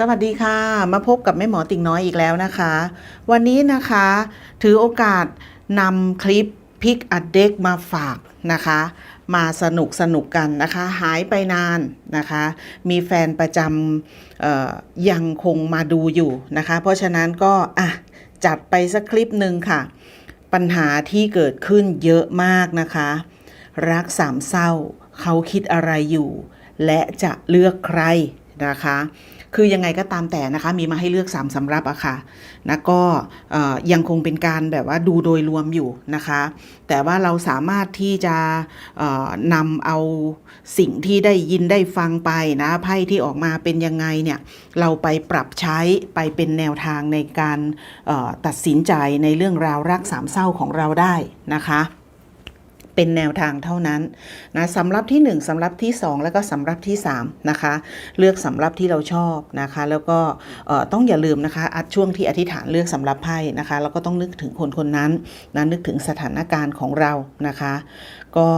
สวัสดีค่ะ มาพบกับแม่หมอติ่งน้อยอีกแล้วนะคะ วันนี้นะคะถือโอกาสนำคลิปพิกอัดเด็กมาฝากนะคะ มาสนุกสนุกกันนะคะ หายไปนานนะคะ มีแฟนประจำยังคงมาดูอยู่นะคะ เพราะฉะนั้นก็อะจัดไปสักคลิปหนึ่งค่ะ ปัญหาที่เกิดขึ้นเยอะมากนะคะ รักสามเศร้าเขาคิดอะไรอยู่ และจะเลือกใครนะคะ คือยังไงก็ตามแต่นะคะมีมาให้เลือก 3สำรับอะค่ะนะก็ยังคงเป็นการแบบว่าดูโดยรวมอยู่นะคะ แต่ว่าเราสามารถที่จะนำเอาสิ่งที่ได้ยินได้ฟังไปนะไพ่ที่ออกมาเป็นยังไงเนี่ยเราไปปรับใช้ไปเป็นแนวทางในการตัดสินใจในเรื่องราวรักสามเศร้าของเราได้นะคะ เป็นแนวทางเท่านั้นนะสำรับที่ 1สำรับที่ 2 แล้วก็สำรับที่3นะคะเลือกสำรับที่เราชอบนะคะ แล้วก็เอ่อต้องอย่าลืมนะคะอัดช่วงที่อธิษฐานเลือกสำรับไพ่นะคะแล้วก็ต้องนึกถึงคนคนนั้นนะนึกถึงสถานการณ์ของเรานะคะ ก็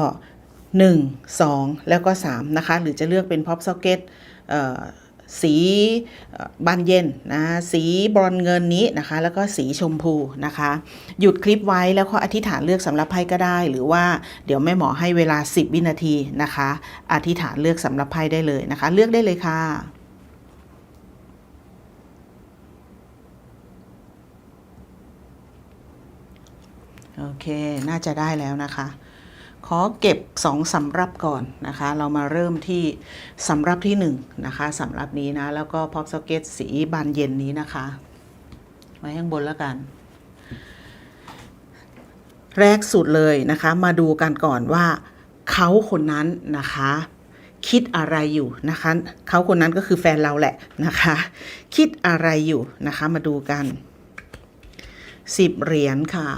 1 2 แล้วก็3นะคะหรือจะเลือกเป็น pop socket เอ่อสีเอ่ อบานเย็นนะสีบรอนเงินนี้นะคะ แล้วก็สีชมพูนะคะ หยุดคลิปไว้แล้วก็อธิษฐานเลือกสำหรับไพ่ก็ได้ หรือว่าเดี๋ยวแม่หมอให้เวลา 10 วินาทีนะคะ อธิษฐานเลือกสำหรับไพ่ได้เลยนะคะ เลือกได้เลยค่ะโอเค น่าจะได้แล้วนะคะ ขอเก็บสองสำรับก่อนนะคะ เรามาเริ่มที่สำรับที่หนึ่งนะคะสำรับนี้นะ แล้วก็พ็อปสเก็ตสีบานเย็นนี้นะคะ ไว้ข้างบนแล้วกัน แรกสุดเลยนะคะ มาดูกันก่อนว่าเขาคนนั้นนะคะ คิดอะไรอยู่นะคะเขาคนนั้นก็คือแฟนเราแหละนะคะ คิดอะไรอยู่นะคะ มาดูกันสิบเหรียญค่ะ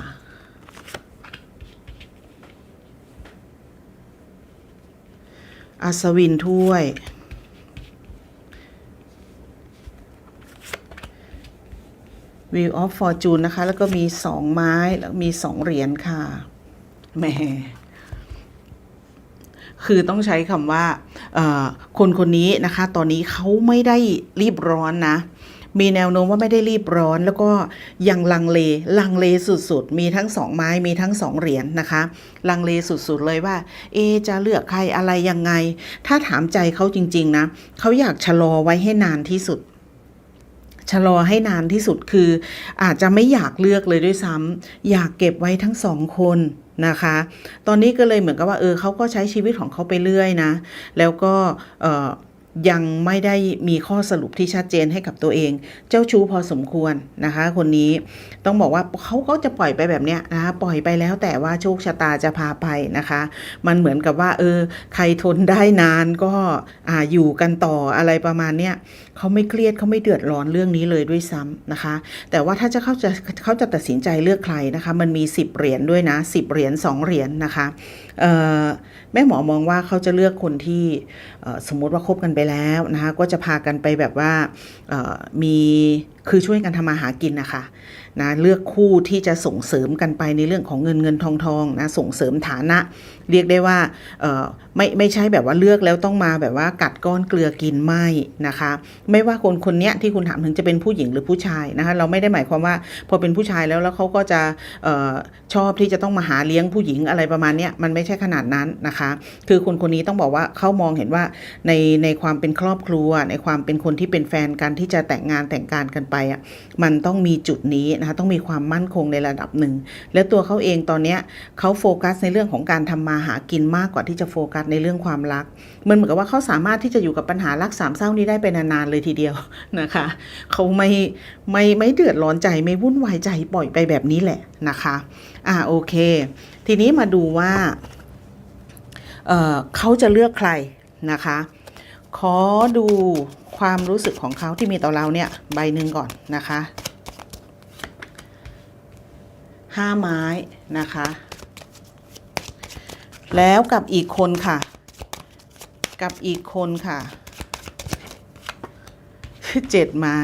อัศวินถ้วย วิวออฟฟอร์จูนนะคะ แล้วก็มีสองไม้แล้วมีสองเหรียญค่ะแหมคือต้องใช้คำว่าคนคนนี้นะคะ ตอนนี้เขาไม่ได้รีบร้อนนะ มีแนวโน้มว่าไม่ได้รีบร้อน แล้วก็ยังลังเลลังเลสุดๆ มีทั้งสองไม้มีทั้งสองเหรียญนะคะ ลังเลสุดๆเลยว่า เอ จะเลือกใครอะไรยังไง ถ้าถามใจเขาจริง ๆ นะเขาอยากชะลอไว้ให้นานที่สุดชะลอให้นานที่สุดคือ อาจจะไม่อยากเลือกเลยด้วยซ้ำอยากเก็บไว้ทั้งสองคนนะคะ ตอนนี้ก็เลยเหมือนกับว่าเออเขาก็ใช้ชีวิตของเขาไปเรื่อยนะ แล้วก็เออ ยังไม่ได้มีข้อสรุปที่ชัดเจนให้กับตัวเอง เจ้าชู้พอสมควรนะคะ คนนี้ต้องบอกว่าเขาก็จะปล่อยไปแบบเนี้ยนะคะปล่อยไปแล้วแต่ว่าโชคชะตาจะพาไปนะคะ มันเหมือนกับว่า เออ ใครทนได้นานก็อ่าอยู่กันต่ออะไรประมาณเนี้ยเขาไม่เครียดเขาไม่เดือดร้อนเรื่องนี้เลยด้วยซ้ำนะคะ แต่ว่าถ้าจะเขาจะเขาจะตัดสินใจเลือกใครนะคะ มันมี 10 เหรียญด้วยนะ 10 เหรียญ2เหรียญนะคะแม่หมอมองว่าเขาจะเลือกคนที่สมมุติว่าคบกันไปแล้วนะคะ ก็จะพากันไปแบบว่ามีคือช่วยกันทำมาหากินนะคะนะเลือกคู่ที่จะส่งเสริมกันไปในเรื่องของเงินเงินทองทองนะส่งเสริมฐานะ เรียกได้ว่าไม่ไม่ใช่แบบว่าเลือกแล้วต้องมาแบบว่ากัดก้อนเกลือกินไม่นะคะ ไม่ว่าคนคนนี้ที่คุณถามถึงจะเป็นผู้หญิงหรือผู้ชายนะคะเราไม่ได้หมายความว่าพอเป็นผู้ชายแล้วแล้วเขาก็จะออชอบที่จะต้องมาหาเลี้ยงผู้หญิงอะไรประมาณนี้มันไม่ใช่ขนาดนั้นนะคะ คือคนคนนี้ต้องบอกว่าเขามองเห็นว่าในในความเป็นครอบครัว ในความเป็นคนที่เป็นแฟนกันที่จะแต่งงานแต่งการกันไปอะมันต้องมีจุดนี้นะคะต้องมีความมั่นคงในระดับหนึ่ง แล้วตัวเขาเองตอนเนี้ยเขาโฟกัสในเรื่องของการทำมาหากินมากกว่าที่จะโฟกัสในเรื่องความรัก มันเหมือนกับว่าเขาสามารถที่จะอยู่กับปัญหารักสามเศร้านี้ได้ไปนานๆเลยทีเดียวนะคะเขาไม่ไม่ไม่เดือดร้อนใจไม่วุ่นวายใจปล่อยไปแบบนี้แหละนะคะอ่าโอเค ทีนี้มาดูว่าเเขาจะเลือกใครนะคะ ขอดู ความรู้สึกของเขาที่มีต่อเราเนี่ยใบหนึ่งก่อนนะคะห้าไม้นะคะ แล้วกับอีกคนค่ะ กับอีกคนค่ะเจ็ดไม้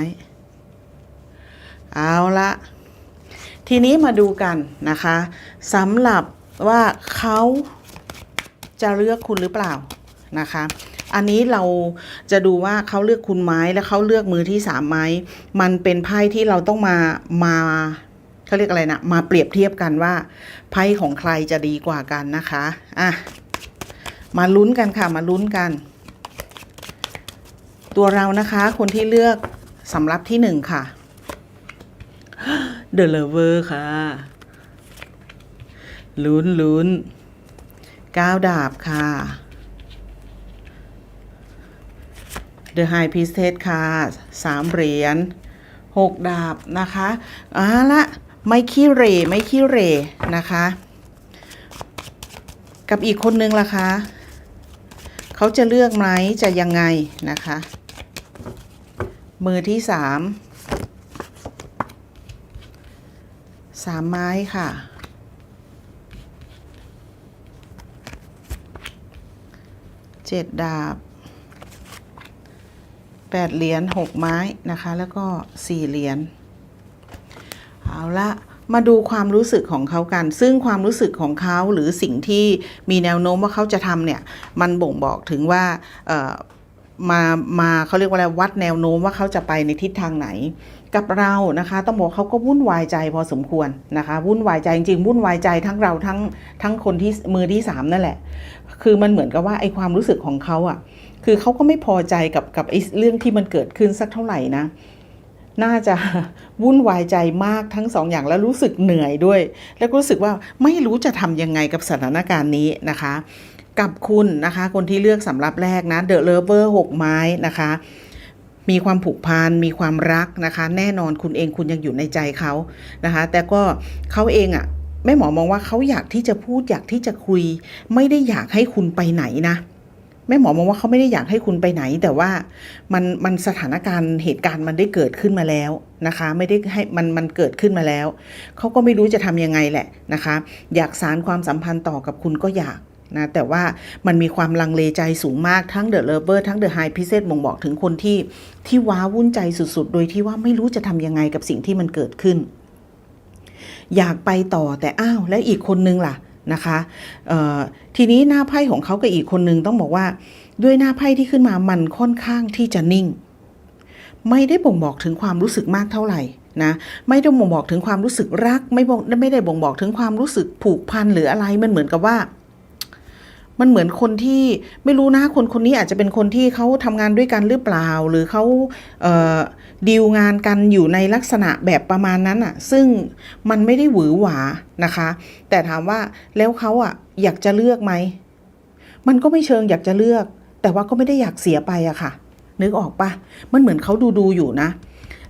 เอาละทีนี้มาดูกันนะคะสำหรับว่าเขาจะเลือกคุณหรือเปล่านะคะ อันนี้เราจะดูว่าเขาเลือกคุณไม้แล้วเขาเลือกมือที่สามไหมมันเป็นไพ่ที่เราต้องมามาเขาเรียกอะไรนะมาเปรียบเทียบกันว่าไพ่ของใครจะดีกว่ากันนะคะอะมาลุ้นกันค่ะมาลุ้นกัน ตัวเรานะคะ คนที่เลือกสำรับที่หนึ่งค่ะ The Lover ค่ะลุ้นลุ้นก้าวดาบค่ะ The High Priestess ค่ะสามเหรียญหกดาบนะคะอ่าละไม่ขี้เรไม่ขี้เรนะคะ กับอีกคนนึงล่ะคะเขาจะเลือกไหมจะยังไงนะคะ มือที่สามสามไม้ค่ะเจ็ดดาบ แปดเหรียญหกไม้นะคะ แล้วก็สี่เหรียญเอาละมาดูความรู้สึกของเขากัน ซึ่งความรู้สึกของเขาหรือสิ่งที่มีแนวโน้มว่าเขาจะทำเนี่ย มันบ่งบอกถึงว่ามามาเขาเรียกว่าอะไรวัดแนวโน้มว่าเขาจะไปในทิศทางไหน กับเรานะคะต้องบอกเขาก็วุ่นวายใจพอสมควรนะคะ วุ่นวายใจจริงๆวุ่นวายใจทั้งเราทั้งทั้งคนที่มือที่สามนั่นแหละ คือมันเหมือนกับว่าไอความรู้สึกของเขาอะ่ะ คือเขาก็ไม่พอใจกับกับไอ้เรื่องที่มันเกิดขึ้นสักเท่าไหร่นะ น่าจะวุ่นวายใจมากทั้งสองอย่างแล้วรู้สึกเหนื่อยด้วย แล้วก็รู้สึกว่าไม่รู้จะทำยังไงกับสถานการณ์นี้นะคะ กับคุณนะคะ คนที่เลือกสำรับแรกนะเดอะเลเวอร์หกไม้นะคะมีความผูกพัน มีความรักนะคะ แน่นอนคุณเองคุณยังอยู่ในใจเขานะคะ แต่ก็เขาเองอะ่ะแม่หมอมองว่าเขาอยากที่จะพูดอยากที่จะคุย ไม่ได้อยากให้คุณไปไหนนะ แม่หมอมองว่าเขาไม่ได้อยากให้คุณไปไหน แต่ว่ามันมันสถานการณ์เหตุการณ์มันได้เกิดขึ้นมาแล้วนะคะ ไม่ได้ให้มันมันเกิดขึ้นมาแล้ว เขาก็ไม่รู้จะทำยังไงแหละนะคะ อยากสารความสัมพันธ์ต่อกับคุณก็อยากนะแต่ว่ามันมีความลังเลใจสูงมากทั้งเดอะเลเวอร์ทั้งเดอะไฮพิเศษบ่งบอกถึงคนที่ที่ว้าวุ่นใจสุดๆ โดยที่ว่าไม่รู้จะทำยังไงกับสิ่งที่มันเกิดขึ้น อยากไปต่อแต่อ้าว แล้วอีกคนนึงล่ะ นะคะทีนี้หน้าไพ่ของเขากับอีกคนนึงต้องบอกว่า ด้วยหน้าไพ่ที่ขึ้นมามันค่อนข้างที่จะนิ่ง ไม่ได้บ่งบอกถึงความรู้สึกมากเท่าไหร่นะไม่ได้บ่งบอกถึงความรู้สึกรัก ไม่บอกไม่ได้บ่งบอกถึงความรู้สึกผูกพันหรืออะไรมันเหมือนกับว่า มันเหมือนคนที่ไม่รู้นะคนคนนี้อาจจะเป็นคนที่เขาทำงานด้วยกันหรือเปล่า หรือเขาเดีลงานกันอยู่ในลักษณะแบบประมาณนั้นอะซึ่งมันไม่ได้หวือหวานะคะ แต่ถามว่าแล้วเขาอะอยากจะเลือกไหมมันก็ไม่เชิงอยากจะเลือก แต่ว่าก็ไม่ได้อยากเสียไปอะค่ะ นึกออกปะมันเหมือนเขาดูดูอยู่นะ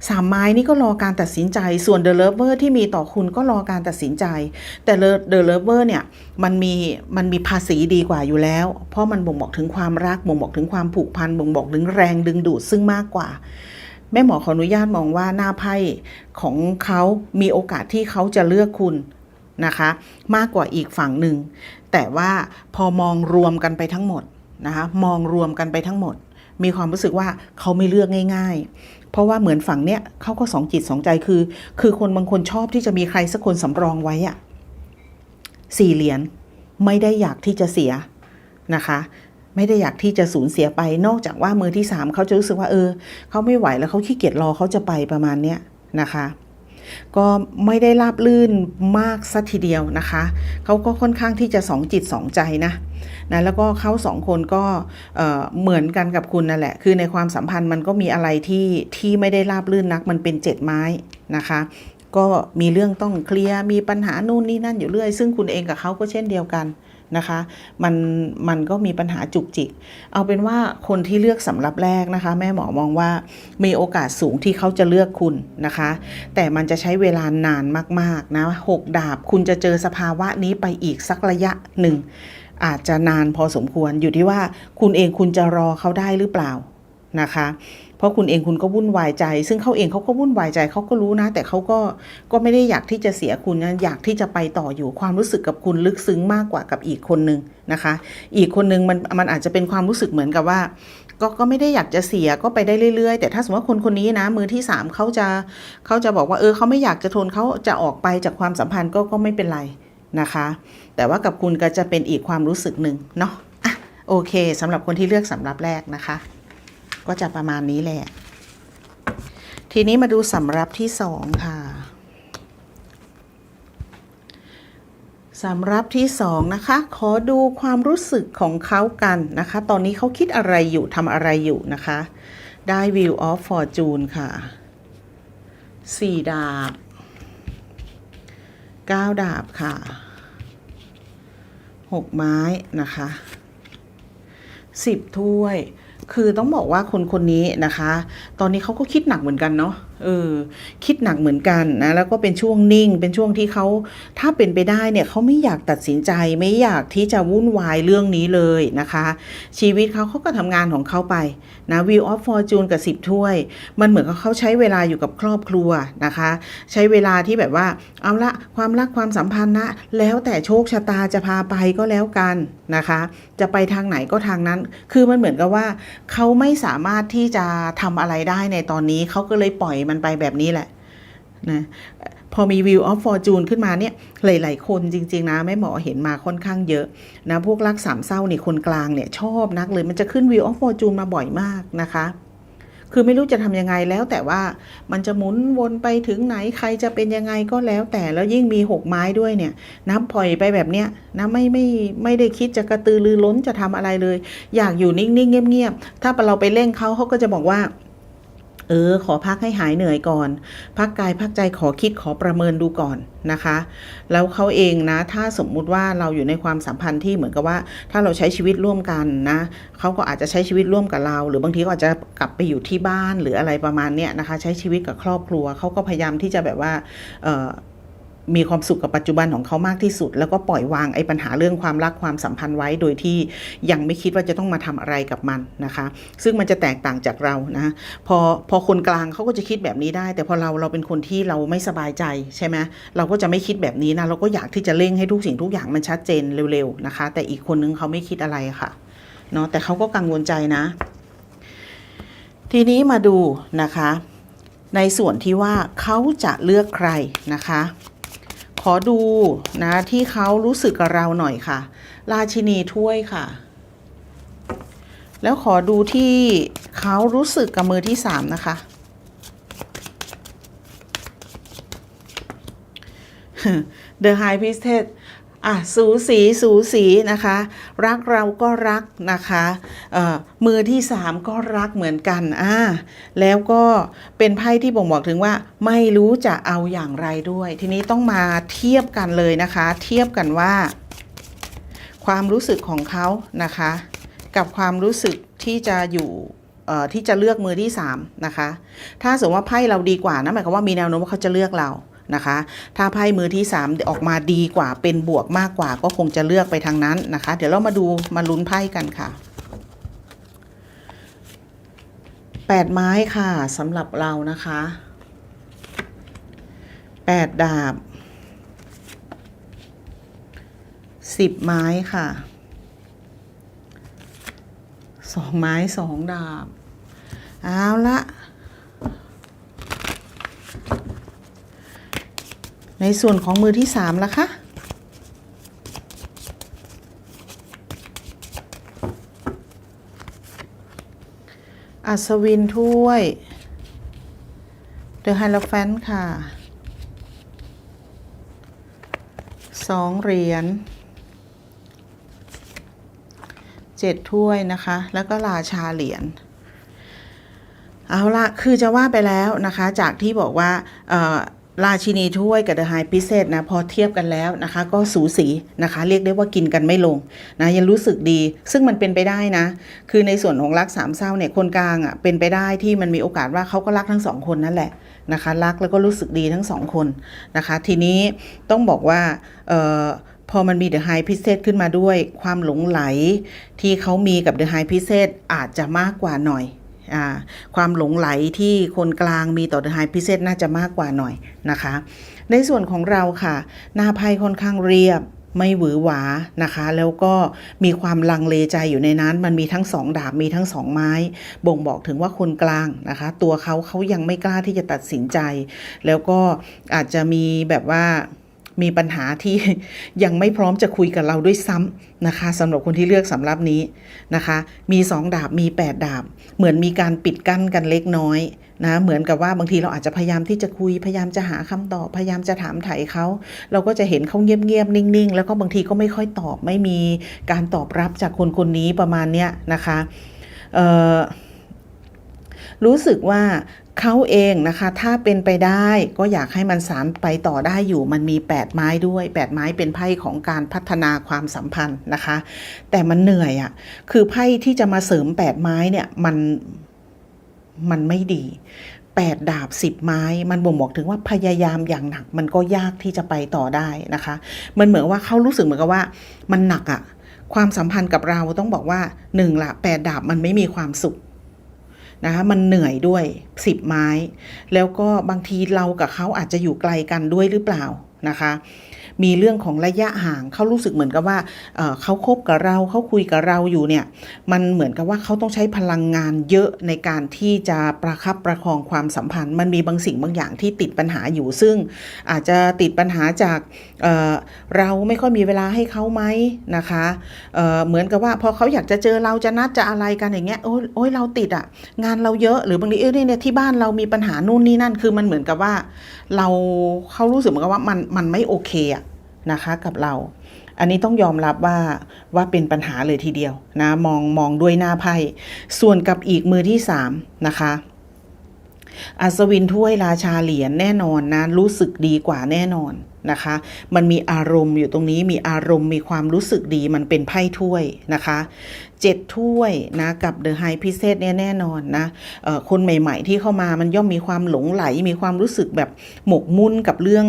สามไม้นี่ก็รอการตัดสินใจ ส่วนเดอะเลเวอร์ที่มีต่อคุณก็รอการตัดสินใจ แต่เดอะเลเวอร์เนี่ยมันมีมันมีภาษีดีกว่าอยู่แล้ว เพราะมันบ่งบอกถึงความรักบ่งบอกถึงความผูกพันบ่งบอกถึงแรงดึงดูดซึ่งมากกว่าแม่หมอขออนุญาตมองว่าหน้าไพ่ของเขามีโอกาสที่เขาจะเลือกคุณนะคะ มากกว่าอีกฝั่งหนึ่ง แต่ว่าพอมองรวมกันไปทั้งหมดนะคะ มองรวมกันไปทั้งหมด มีความรู้สึกว่าเขาไม่เลือกง่าย ๆ เพราะว่าเหมือนฝั่งเนี้ยเขาก็สองจิตสองใจคือ คือคนบางคนชอบที่จะมีใครสักคนสำรองไว้อะสี่เหรียญไม่ได้อยากที่จะเสียนะคะ ไม่ได้อยากที่จะสูญเสียไป นอกจากว่ามือที่สามเขาจะรู้สึกว่าเออเขาไม่ไหวแล้วเขาขี้เกียจรอเขาจะไปประมาณเนี้ยนะคะ ก็ไม่ได้ราบลื่นมากสัทีเดียวนะคะเขาก็ค่อนข้างที่จะสองจิตสองใจนะนะแล้วก็เขาสองคนก็เอ่อเหมือนกันกับคุณนั่นแหละ คือในความสัมพันธ์มันก็มีอะไรที่ที่ไม่ได้ราบลื่นนักมันเป็นเจ็ดไม้นะคะก็มีเรื่องต้องเคลียร์มีปัญหานู่นนี่นั่นอยู่เรื่อย ซึ่งคุณเองกับเขาก็เช่นเดียวกัน นะคะมันมันก็มีปัญหาจุกจิก เอาเป็นว่าคนที่เลือกสำรับแรกนะคะ แม่หมอมองว่ามีโอกาสสูงที่เขาจะเลือกคุณนะคะ แต่มันจะใช้เวลานานมากๆนะหกดาบคุณจะเจอสภาวะนี้ไปอีกสักระยะหนึ่ง อาจจะนานพอสมควรอยู่ที่ว่าคุณเองคุณจะรอเขาได้หรือเปล่านะคะ เพราะคุณเองคุณก็วุ่นวายใจ ซึ่งเขาเองเขาก็วุ่นวายใจเขาก็รู้นะ แต่เขาก็ก็ไม่ได้อยากที่จะเสียคุณนะอยากที่จะไปต่ออยู่ความรู้สึกกับคุณลึกซึ้งมากกว่ากับอีกคนนึงนะคะ อีกคนนึงมันมันอาจจะเป็นความรู้สึกเหมือนกับว่าก็ก็ไม่ได้อยากจะเสียก็ไปได้เรื่อยๆ แต่ถ้าสมมติว่าคนคนนี้นะ มือที่สามเขาจะเขาจะบอกว่าเออเขาไม่อยากจะทนเขาจะออกไปจากความสัมพันธ์ก็ก็ไม่เป็นไรนะคะ แต่ว่ากับคุณก็จะเป็นอีกความรู้สึกหนึ่งเนาะอะโอเคสำหรับคนที่เลือกสำรับแรกนะคะ ก็จะประมาณนี้แหละ ทีนี้มาดูสำรับที่สองค่ะสำรับที่สองนะคะ ขอดูความรู้สึกของเขากันนะคะ ตอนนี้เขาคิดอะไรอยู่ทำอะไรอยู่นะคะ ได้ View of Fortune ค่ะสี่ดาบเก้าดาบค่ะหกไม้นะคะสิบถ้วย คือต้องบอกว่าคนคนนี้นะคะ ตอนนี้เขาก็คิดหนักเหมือนกันเนาะ เออคิดหนักเหมือนกันนะแล้วก็เป็นช่วงนิ่ง เป็นช่วงที่เขาถ้าเป็นไปได้เนี่ยเขาไม่อยากตัดสินใจไม่อยากที่จะวุ่นวายเรื่องนี้เลยนะคะ ชีวิตเขาเขาก็ทำงานของเขาไปนะ View of Fortune กับ10ถ้วย มันเหมือนกับเขาใช้เวลาอยู่กับครอบครัวนะคะ ใช้เวลาที่แบบว่าเอาละความรักความสัมพันธ์นะแล้วแต่โชคชะตาจะพาไปก็แล้วกันนะคะ จะไปทางไหนก็ทางนั้น คือมันเหมือนกับว่าเขาไม่สามารถที่จะทำอะไรได้ในตอนนี้เขาก็เลยปล่อยมันไปแบบนี้แหละนะพอมี View of Fortune ขึ้นมาเนี่ยหลาย ๆ คนจริง ๆ นะแม่หมอเห็นมาค่อนข้างเยอะนะพวกรักสามเศร้านี่คนกลางเนี่ยชอบนักเลยมันจะขึ้น View of Fortune มาบ่อยมากนะคะ คือไม่รู้จะทำยังไงแล้วแต่ว่ามันจะหมุนวนไปถึงไหนใครจะเป็นยังไงก็แล้วแต่แล้วยิ่งมีหกไม้ด้วยเนี่ยนะปล่อยไปแบบเนี้ยนะไม่ไม่ไม่ได้คิดจะกระตือรือร้นจะทำอะไรเลย อยากอยู่นิ่ง ๆ เงียบ ๆ ถ้าเราไปเร่งเขาเขาก็จะบอกว่า เออ ขอพักให้หายเหนื่อยก่อน พักกายพักใจขอคิดขอประเมินดูก่อนนะคะ แล้วเขาเองนะ ถ้าสมมุติว่าเราอยู่ในความสัมพันธ์ที่เหมือนกับว่า ถ้าเราใช้ชีวิตร่วมกันนะเขาก็อาจจะใช้ชีวิตร่วมกับเรา หรือบางทีก็อาจจะกลับไปอยู่ที่บ้านหรืออะไรประมาณเนี้ยนะคะ ใช้ชีวิตกับครอบครัวเขาก็พยายามที่จะแบบว่าเออ มีความสุขกับปัจจุบันของเขามากที่สุด แล้วก็ปล่อยวางไอ้ปัญหาเรื่องความรักความสัมพันธ์ไว้ โดยที่ยังไม่คิดว่าจะต้องมาทำอะไรกับมันนะคะ ซึ่งมันจะแตกต่างจากเรานะพอพอคนกลางเขาก็จะคิดแบบนี้ได้ แต่พอเราเราเป็นคนที่เราไม่สบายใจใช่ไหมเราก็จะไม่คิดแบบนี้นะเราก็อยากที่จะเร่งให้ทุกสิ่งทุกอย่างมันชัดเจนเร็วๆนะคะ แต่อีกคนนึงเขาไม่คิดอะไรค่ะเนาะแต่เขาก็กังวลใจนะ ทีนี้มาดูนะคะ ในส่วนที่ว่าเขาจะเลือกใครนะคะ อดูนะที่เขารู้สึกกับเราหน่อยค่ะ ราชินีถ้วยค่ะ แล้วขอดูที่เขารู้สึกกับมือที่สามนะคะ The High Priestess อะสูสีสูสีนะคะ รักเราก็รักนะคะมือที่สามก็รักเหมือนกันอ่าแล้วก็เป็นไพ่ที่บ่งบอกถึงว่า ไม่รู้จะเอาอย่างไรด้วย ทีนี้ต้องมาเทียบกันเลยนะคะ เทียบกันว่า ความรู้สึกของเขานะคะ กับความรู้สึกที่จะอยู่ที่จะเลือกมือที่สามนะคะ ถ้าสมมติว่าไพ่เราดีกว่านะหมายความว่ามีแนวโน้มว่าเขาจะเลือกเรา นะคะ ถ้าไพ่มือที่ 3 ออกมาดีกว่าเป็นบวกมากกว่า ก็คงจะเลือกไปทางนั้นนะคะ เดี๋ยวเรามาดูมาลุ้นไพ่กันค่ะแปดไม้ค่ะสำหรับเรานะคะแปดดาบสิบไม้ค่ะสองไม้สองดาบ เอาละ ในส่วนของมือที่สามล่ะคะอัศวินถ้วย เดอะไฮโลแฟนค่ะสองเหรียญเจ็ดถ้วยนะคะ แล้วก็ราชาเหรียญเอาละคือจะว่าไปแล้วนะคะ จากที่บอกว่า ราชินีถ้วยกับเดอะไฮพิเศษนะพอเทียบกันแล้วนะคะ ก็สูสีนะคะ เรียกได้ว่ากินกันไม่ลงนะยังรู้สึกดี ซึ่งมันเป็นไปได้นะ คือในส่วนของรักสามเศร้าเนี่ยคนกลางอะเป็นไปได้ที่มันมีโอกาสว่าเขาก็รักทั้งสองคนนั่นแหละนะคะ รักแล้วก็รู้สึกดีทั้งสองคนนะคะ ทีนี้ต้องบอกว่าเอ่อพอมันมีเดอะไฮพิเศษขึ้นมาด้วยความหลงไหลที่เขามีกับเดอะไฮพิเศษอาจจะมากกว่าหน่อย ความหลงไหลที่คนกลางมีต่อเดอะไฮพิเศษน่าจะมากกว่าหน่อยนะคะ ในส่วนของเราค่ะ หน้าไพ่ค่อนข้างเรียบไม่หวือหวานะคะ แล้วก็มีความลังเลใจอยู่ในนั้น มันมีทั้งสองดาบมีทั้งสองไม้ บ่งบอกถึงว่าคนกลางนะคะ ตัวเขาเขายังไม่กล้าที่จะตัดสินใจ แล้วก็อาจจะมีแบบว่า มีปัญหาที่ยังไม่พร้อมจะคุยกับเราด้วยซ้ำนะคะสำหรับคนที่เลือกสำรับนี้นะคะ มีสองดาบมีแปดดาบ เหมือนมีการปิดกั้นกันเล็กน้อยนะเหมือนกับว่าบางทีเราอาจจะพยายามที่จะคุยพยายามจะหาคำตอบพยายามจะถามไถ่เขาเราก็จะเห็นเขาเงียบๆนิ่ง ๆ แล้วก็บางทีก็ไม่ค่อยตอบไม่มีการตอบรับจากคนคนนี้ประมาณเนี้ยนะคะเอ่อ รู้สึกว่าเขาเองนะคะ ถ้าเป็นไปได้ก็อยากให้มันสารไปต่อได้อยู่มันมี 8 ไม้ด้วย 8 ไม้เป็นไพ่ของการพัฒนาความสัมพันธ์นะคะ แต่มันเหนื่อยอะ่ะคือไพ่ที่จะมาเสริม 8 ไม้เนี่ยมันมันไม่ดี8ดาบ 10 ไม้ มันบ่งบอกถึงว่าพยายามอย่างหนัก มันก็ยากที่จะไปต่อได้นะคะ มันเหมือนว่าเขารู้สึกเหมือนกับว่ามันหนักอะ่ะความสัมพันธ์กับเราต้องบอกว่าหนึ่งละแปดดาบมันไม่มีความสุข นะคะมันเหนื่อยด้วยสิบไม้ แล้วก็บางทีเรากับเขาอาจจะอยู่ไกลกันด้วยหรือเปล่านะคะ มีเรื่องของระยะห่างเขารู้สึกเหมือนกับว่าเเขาคบกับเราเขาคุยกับเราอยู่เนี่ยมันเหมือนกับว่าเขาต้องใช้พลังงานเยอะในการที่จะประคับประคองความสัมพันธ์ มันมีบางสิ่งบางอย่างที่ติดปัญหาอยู่ซึ่งอาจจะติดปัญหาจากเเราไม่ค่อยมีเวลาให้เขาไหมนะคะเเหมือนกับว่าพอเขาอยากจะเจอเราจะนัดจะอะไรกันอย่างเงี้ยโอ้ยโอ้ยเราติดอะ่ะงานเราเยอะหรือบางทีเออเนี่ยที่บ้านเรามีปัญหานู่นนี่นั่นคือมันเหมือนกับว่า เราเขารู้สึกเหมือนกับว่ามันมันไม่โอเคอะ นะคะกับเรา อันนี้ต้องยอมรับว่าว่าเป็นปัญหาเลยทีเดียวนะมองมองด้วยหน้าไพ่ส่วนกับอีกมือที่สามนะคะอัศวินถ้วยราชาเหรียญแน่นอนนะรู้สึกดีกว่าแน่นอน นะคะ มันมีอารมณ์อยู่ตรงนี้มีอารมณ์มีความรู้สึกดีมันเป็นไพ่ถ้วยนะคะเจ็ดถ้วยนะกับเดอะไฮพิเศษเนี่ยแน่นอนนะคนใหม่ ๆ ที่เข้ามามันย่อมมีความหลงไหล มีความรู้สึกแบบหมกมุ่นกับเรื่อง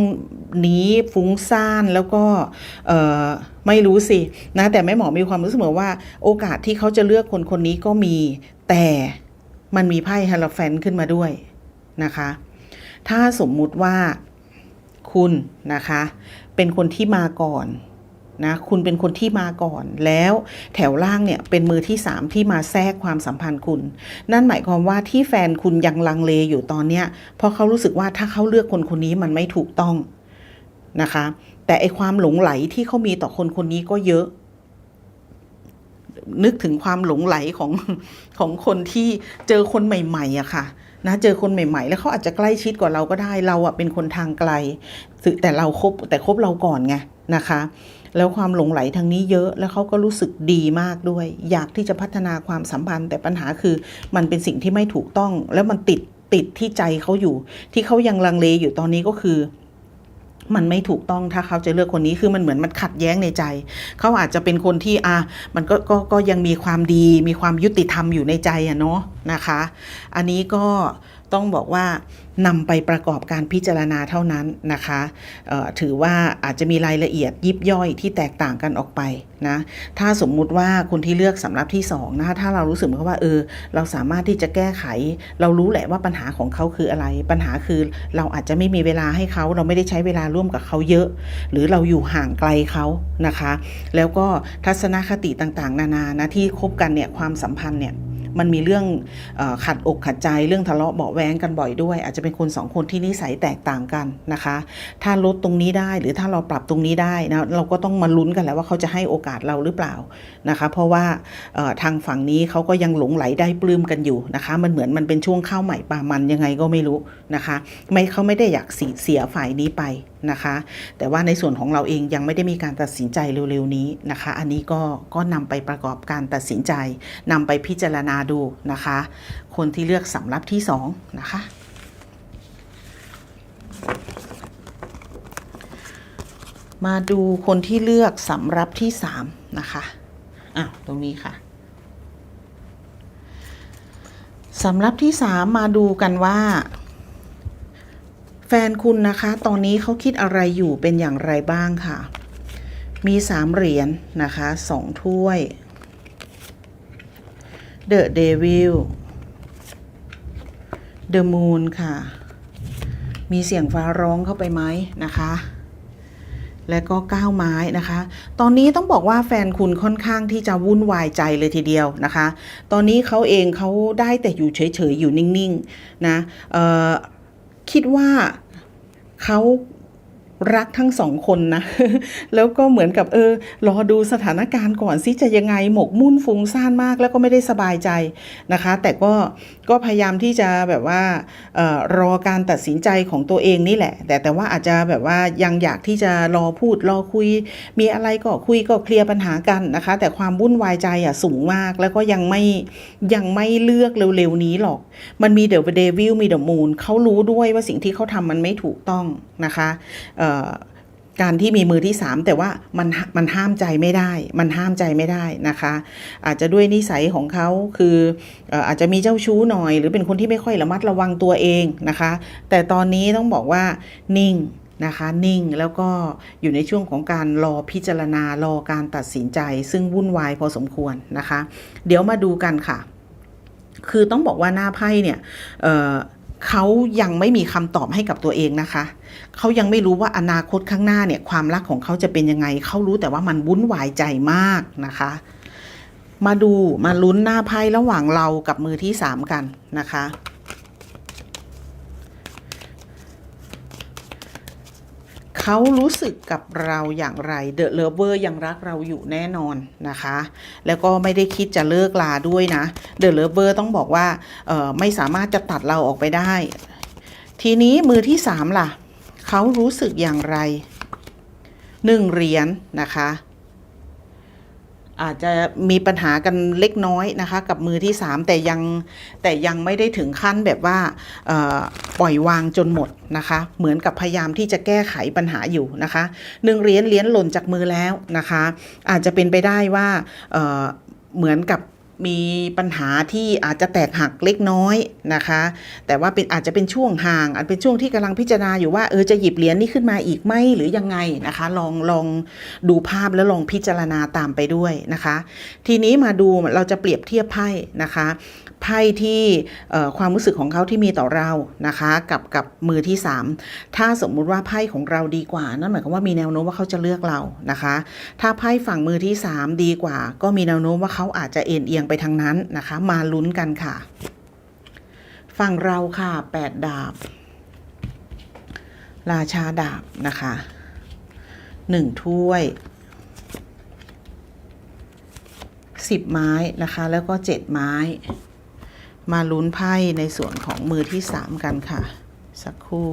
นี้ฟุ้งซ่านแล้วก็ไม่รู้สินะแต่แม่หมอมีความรู้สึกเหมือนว่า โอกาสที่เขาจะเลือกคนคนนี้ก็มีแต่มันมีไพ่ฮาราแฟนขึ้นมาด้วยนะคะ ถ้าสมมุติว่า คุณนะคะ เป็นคนที่มาก่อนนะคุณเป็นคนที่มาก่อน แล้วแถวล่างเนี่ยเป็นมือที่สามที่มาแทรกความสัมพันธ์คุณ นั่นหมายความว่าที่แฟนคุณยังลังเลอยู่ตอนเนี้ยเพราะเขารู้สึกว่าถ้าเขาเลือกคนคนนี้มันไม่ถูกต้องนะคะ แต่ไอความหลงไหลที่เขามีต่อคนคนนี้ก็เยอะ นึกถึงความหลงไหลของของคนที่เจอคนใหม่ๆอะค่ะ นะเจอคนใหม่ ๆ แล้วเขาอาจจะใกล้ชิดกว่าเราก็ได้เราอะเป็นคนทางไกลแต่เราครบแต่คบเราก่อนไงนะคะแล้วความหลงไหลทางนี้เยอะ แล้วเขาก็รู้สึกดีมากด้วย อยากที่จะพัฒนาความสัมพันธ์ แต่ปัญหาคือมันเป็นสิ่งที่ไม่ถูกต้อง แล้วมันติดติดที่ใจเขาอยู่ ที่เขายังลังเลอยู่ตอนนี้ก็คือ มันไม่ถูกต้องถ้าเขาจะเลือกคนนี้คือมันเหมือนมันขัดแย้งในใจ เขาอาจจะเป็นคนที่อะมันก็ก็ก็ยังมีความดี มีความยุติธรรมอยู่ในใจอะเนาะนะคะ อันนี้ก็ ต้องบอกว่านำไปประกอบการพิจารณาเท่านั้นนะคะถือว่าอาจจะมีรายละเอียดยิบย่อยที่แตกต่างกันออกไปนะถ้าสมมุติว่าคนที่เลือกสำหรับที่2นะคะถ้าเรารู้สึกว่าเออเราสามารถที่จะแก้ไข เรารู้แหละว่าปัญหาของเขาคืออะไร ปัญหาคือเราอาจจะไม่มีเวลาให้เขา เราไม่ได้ใช้เวลาร่วมกับเขาเยอะ หรือเราอยู่ห่างไกลเขานะคะ แล้วก็ทัศนคติต่างๆ นานานะที่คบกันเนี่ยความสัมพันธ์เนี่ย มันมีเรื่องอขัดอกขัดใจเรื่องทะเลาะเบาแวงกันบ่อยด้วย อาจจะเป็นคนสองคนที่นิสัยแตกต่างกันนะคะ ถ้าลดตรงนี้ได้หรือถ้าเราปรับตรงนี้ได้นะเราก็ต้องมาลุ้นกันแล้วว่าเขาจะให้โอกาสเราหรือเปล่านะคะ เพราะว่าทางฝั่งนี้เขาก็ยังหลงไหลได้ปลื้มกันอยู่นะคะ มันเหมือนมันเป็นช่วงข้าวใหม่ปลามันยังไงก็ไม่รู้นะคะ ไม่เขาไม่ได้อยากเสียฝ่ายนี้ไปนะคะ แต่ว่าในส่วนของเราเองยังไม่ได้มีการตัดสินใจเร็วๆนี้นะคะ อันนี้ก็ก็นำไปประกอบการตัดสินใจนำไปพิจารณาดูนะคะ คนที่เลือกสำรับที่2นะคะมาดูคนที่เลือกสำรับที่3นะคะอะตรงนี้ค่ะสำรับที่3มาดูกันว่า แฟนคุณนะคะ ตอนนี้เขาคิดอะไรอยู่เป็นอย่างไรบ้างค่ะ มีสามเหรียญนนะคะสองถ้วย The Devil The Moon ค่ะ มีเสียงฟ้าร้องเข้าไปไหมนะคะและก็ก้าวไม้นะคะ ตอนนี้ต้องบอกว่าแฟนคุณค่อนข้างที่จะวุ่นวายใจเลยทีเดียวนะคะ ตอนนี้เขาเองเขาได้แต่อยู่เฉยๆ อยู่นิ่งๆ นะ เอ่อ คิดว่าเขา รักทั้งสองคนนะ แล้วก็เหมือนกับเออ รอดูสถานการณ์ก่อนสิจะยังไงหมกมุ่นฟุ้งซ่านมากแล้วก็ไม่ได้สบายใจนะคะ แต่ก็ก็พยายามที่จะแบบว่าออรอการตัดสินใจของตัวเองนี่แหละ แต่แต่ว่าอาจจะแบบว่ายังอยากที่จะรอพูดรอคุย มีอะไรก็คุยก็เคลียร์ปัญหากันนะคะ แต่ความวุ่นวายใจอะสูงมาก แล้วก็ยังไม่ยังไม่เลือกเร็วๆนี้หรอก มันมีเดอะเดวิลมีเดอะมูนเขารู้ด้วยว่าสิ่งที่เขาทำมันไม่ถูกต้องนะคะเการที่มีมือที่สามแต่ว่ามันมันห้ามใจไม่ได้ มันห้ามใจไม่ได้นะคะ อาจจะด้วยนิสัยของเขาคือเอ่ออาจจะมีเจ้าชู้หน่อย หรือเป็นคนที่ไม่ค่อยระมัดระวังตัวเองนะคะ แต่ตอนนี้ต้องบอกว่านิ่งนะคะนิ่งแล้วก็อยู่ในช่วงของการรอพิจารณารอการตัดสินใจ ซึ่งวุ่นวายพอสมควรนะคะ เดี๋ยวมาดูกันค่ะ คือต้องบอกว่าหน้าไพ่เนี่ย เขายังไม่มีคำตอบให้กับตัวเองนะคะ เขายังไม่รู้ว่าอนาคตข้างหน้าเนี่ยความรักของเขาจะเป็นยังไง เขารู้แต่ว่ามันวุ่นวายใจมากนะคะ มาดูมาลุ้นหน้าไพ่ระหว่างเรากับมือที่สามกันนะคะ เขารู้สึกกับเราอย่างไรเดอะเลเวอร์ยังรักเราอยู่แน่นอนนะคะ แล้วก็ไม่ได้คิดจะเลิกลาด้วยนะเดอะเลเวอร์ต้องบอกว่าไม่สามารถจะตัดเราออกไปได้ ทีนี้มือที่สามล่ะ เขารู้สึกอย่างไรหนึ่งเหรียญนะคะ อาจจะมีปัญหากันเล็กน้อยนะคะ กับมือที่สามแต่ยังแต่ยังไม่ได้ถึงขั้นแบบว่าปล่อยวางจนหมดนะคะ เหมือนกับพยายามที่จะแก้ไขปัญหาอยู่นะคะหนึ่งเหรียญเหรียญหล่นจากมือแล้วนะคะ อาจจะเป็นไปได้ว่าเหมือนกับ มีปัญหาที่อาจจะแตกหักเล็กน้อยนะคะ แต่ว่าเป็นอาจจะเป็นช่วงห่าง อาจเป็นช่วงที่กำลังพิจารณาอยู่ว่าเออจะหยิบเหรียญนี้ขึ้นมาอีกไหมหรือยังไงนะคะ ลองลองดูภาพแล้วลองพิจารณาตามไปด้วยนะคะ ทีนี้มาดูเราจะเปรียบเทียบไพ่นะคะ ไพ่ที่ความรู้สึกของเขาที่มีต่อเรานะคะกับกับมือที่ 3 ถ้าสมมุติว่าไพ่ของเราดีกว่า นั่นหมายความว่ามีแนวโน้มว่าเขาจะเลือกเรานะคะ ถ้าไพ่ฝั่งมือที่ 3 ดีกว่า ก็มีแนวโน้มว่าเขาอาจจะเอ็นเอียงไปทางนั้นนะคะ มาลุ้นกันค่ะ ฝั่งเราค่ะแปดดาบ ราชาดาบนะคะหนึ่งถ้วยสิบไม้นะคะ แล้วก็เจ็ดไม้ มาลุ้นไพ่ในส่วนของมือที่สามกันค่ะ สักครู่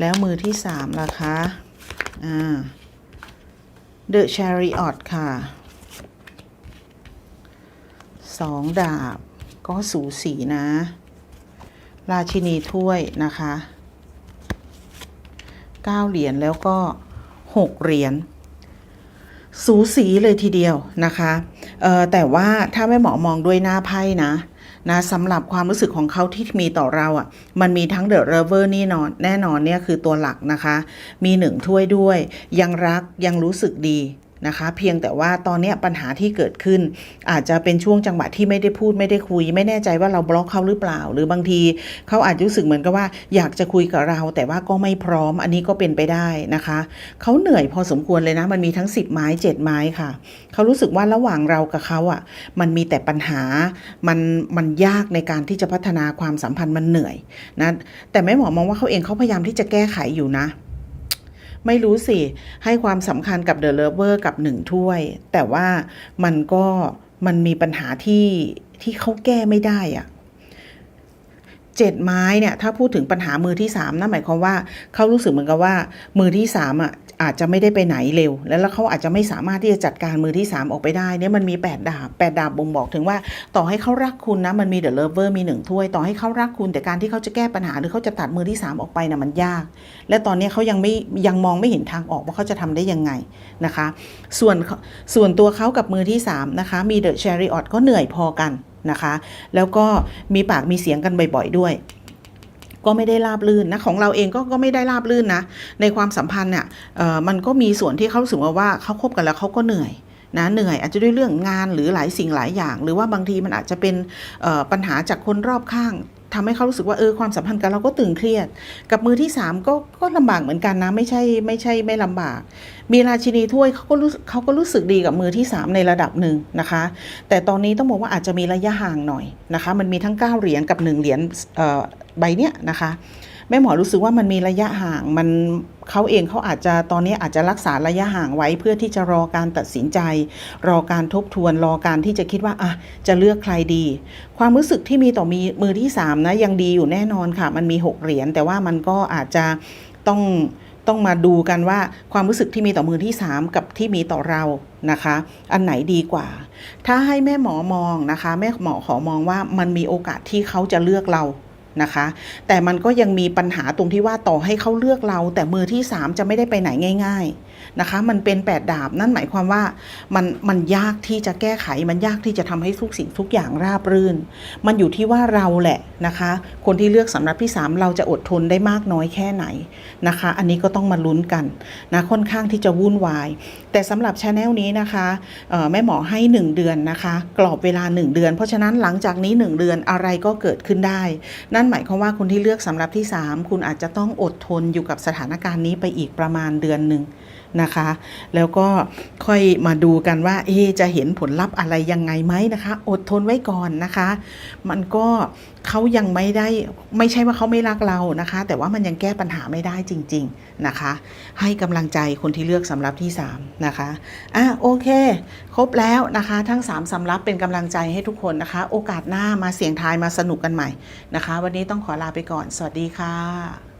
แล้วมือที่สามล่ะคะ อ่า The Chariot ค่ะ สองดาบ ก็สูสีนะ ราชินีถ้วยนะคะ เก้าเหรียญแล้วก็หกเหรียญ สูสีเลยทีเดียวนะคะแต่ว่าถ้าแม่หมอมองด้วยหน้าไพ่นะนะสำหรับความรู้สึกของเขาที่มีต่อเราอะ่ะ มันมีทั้งเดอะเรเวอร์นี่นอนแน่นอนเนี่ยคือตัวหลักนะคะ มีหนึ่งถ้วยด้วย ยังรักยังรู้สึกดี นะคะ เพียงแต่ว่าตอนนี้ปัญหาที่เกิดขึ้น อาจจะเป็นช่วงจังหวะที่ไม่ได้พูดไม่ได้คุย ไม่แน่ใจว่าเราบล็อกเขาหรือเปล่า หรือบางทีเขาอาจจะรู้สึกเหมือนกับว่า อยากจะคุยกับเรา แต่ว่าก็ไม่พร้อม อันนี้ก็เป็นไปได้นะคะเขาเหนื่อยพอสมควรเลยนะ มันมีทั้ง 10 ไม้ 7 ไม้ค่ะเขารู้สึกว่าระหว่างเรากับเขาอะ มันมีแต่ปัญหามันมันยากในการที่จะพัฒนาความสัมพันธ์มันเหนื่อยนะแต่แม่หมอมองว่าเขาเองเขาพยายามที่จะแก้ไขอยู่นะ ไม่รู้สิ ให้ความสำคัญกับเดอะเลเวอร์กับหนึ่งถ้วย แต่ว่ามันก็มันมีปัญหาที่ที่เขาแก้ไม่ได้อะ เจ็ดไม้เนี่ยถ้าพูดถึงปัญหามือที่สามนั่นหมายความว่าเขารู้สึกเหมือนกับว่ามือที่สามอะอาจจะไม่ได้ไปไหนเร็ว แล้วเขาอาจจะไม่สามารถที่จะจัดการมือที่สามออกไปได้เนี่ยมันมีแปดดาบแปดดาบบ่งบอกถึงว่าต่อให้เขารักคุณนะมันมีเดอะเลเวอร์มีหนึ่งถ้วย ต่อให้เขารักคุณแต่การที่เขาจะแก้ปัญหาหรือเขาจะตัดมือที่สามออกไปนะ่ะมันยาก และตอนนี้เขายังไม่ยังมองไม่เห็นทางออกว่าเขาจะทำได้ยังไงนะคะ ส่วนส่วนตัวเขากับมือที่3นะคะมีเดอะแชริออตก็เหนื่อยพอกัน นะคะ แล้วก็มีปากมีเสียงกันบ่อยๆด้วย ก็ไม่ได้ราบลื่นนะของเราเองก็ก็ไม่ได้ราบลื่นนะในความสัมพันธ์เนี่ยมันก็มีส่วนที่เขารู้สึกว่าว่าเขาคบกันแล้วเขาก็เหนื่อยนะเหนื่อยอาจจะด้วยเรื่องงานหรือหลายสิ่งหลายอย่าง หรือว่าบางทีมันอาจจะเป็นปัญหาจากคนรอบข้าง ทำให้เขารู้สึกว่าเออความสัมพันธ์กับเราก็ตึงเครียด กับมือที่สามก็ก็ลำบากเหมือนกันนะ ไม่ใช่ไม่ใช่ไม่ลำบาก มีราชินีถ้วยเขาก็รู้เขาก็รู้สึกดีกับมือที่ 3 ในระดับหนึ่งนะคะ แต่ตอนนี้ต้องบอกว่าอาจจะมีระยะห่างหน่อยนะคะ มันมีทั้ง 9 เหรียญกับ 1 เหรียญใบเนี้ยนะคะ แม่หมอรู้สึกว่ามันมีระยะห่างมันเขาเองเขาอาจจะตอนนี้อาจจะรักษาระยะห่างไว้ เพื่อที่จะรอการตัดสินใจ รอการทบทวนรอการที่จะคิดว่าอะจะเลือกใครดี ความรู้สึกที่มีต่อมีมือที่สามนะยังดีอยู่แน่นอนค่ะ มันมี 6 เหรียญแต่ว่ามันก็อาจจะต้องต้องมาดูกันว่าความรู้สึกที่มีต่อมือที่ 3 กับที่มีต่อเรานะคะ อันไหนดีกว่า ถ้าให้แม่หมอมองนะคะ แม่หมอขอมองว่ามันมีโอกาสที่เขาจะเลือกเรา นะคะ แต่มันก็ยังมีปัญหาตรงที่ว่าต่อให้เขาเลือกเรา แต่มือที่ 3 จะไม่ได้ไปไหนง่าย ๆ นะคะ มันเป็นแปดดาบนั่นหมายความว่ามันมันยากที่จะแก้ไข มันยากที่จะทำให้ทุกสิ่งทุกอย่างราบรื่น มันอยู่ที่ว่าเราแหละนะคะ คนที่เลือกสำหรับที่ 3 เราจะอดทนได้มากน้อยแค่ไหนนะคะ อันนี้ก็ต้องมาลุ้นกันนะค่อนข้างที่จะวุ่นวาย แต่สำหรับชาแนลนี้นะคะแม่หมอให้ 1 เดือนนะคะ กรอบเวลา 1 เดือน เพราะฉะนั้นหลังจากนี้ 1 เดือนอะไรก็เกิดขึ้นได้ นั่นหมายความว่าคนที่เลือกสำหรับที่ 3 คุณอาจจะต้องอดทนอยู่กับสถานการณ์นี้ไปอีกประมาณเดือนหนึ่ง นะคะ แล้วก็ค่อยมาดูกันว่าเอจะเห็นผลลัพธ์อะไรยังไงไหมนะคะ อดทนไว้ก่อนนะคะ มันก็เขายังไม่ได้ไม่ใช่ว่าเขาไม่รักเรานะคะ แต่ว่ามันยังแก้ปัญหาไม่ได้จริง ๆนะคะ ให้กำลังใจคนที่เลือกสำรับที่ 3 นะคะอะโอเค ครบแล้วนะคะ ทั้ง 3สำรับเป็นกำลังใจให้ทุกคนนะคะ โอกาสหน้ามาเสียงทายมาสนุกกันใหม่นะคะ วันนี้ต้องขอลาไปก่อน สวัสดีค่ะ